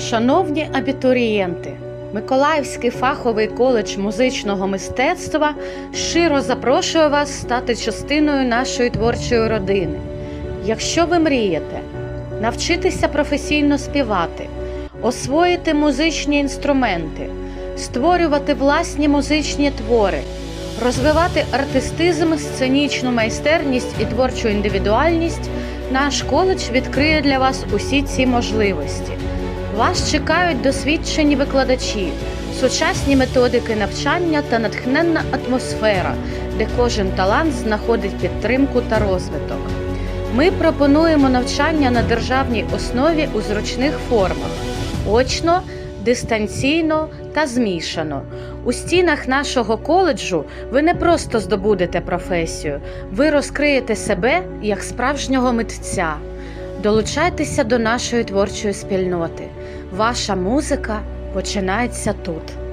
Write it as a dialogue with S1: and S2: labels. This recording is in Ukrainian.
S1: Шановні абітурієнти, Миколаївський фаховий коледж музичного мистецтва щиро запрошує вас стати частиною нашої творчої родини. Якщо ви мрієте навчитися професійно співати, освоїти музичні інструменти, створювати власні музичні твори, розвивати артистизм, сценічну майстерність і творчу індивідуальність, наш коледж відкриє для вас усі ці можливості. Вас чекають досвідчені викладачі, сучасні методики навчання та натхненна атмосфера, де кожен талант знаходить підтримку та розвиток. Ми пропонуємо навчання на державній основі у зручних формах очно, дистанційно та змішано. У стінах нашого коледжу ви не просто здобудете професію, ви розкриєте себе як справжнього митця. Долучайтеся до нашої творчої спільноти. Ваша музика починається тут.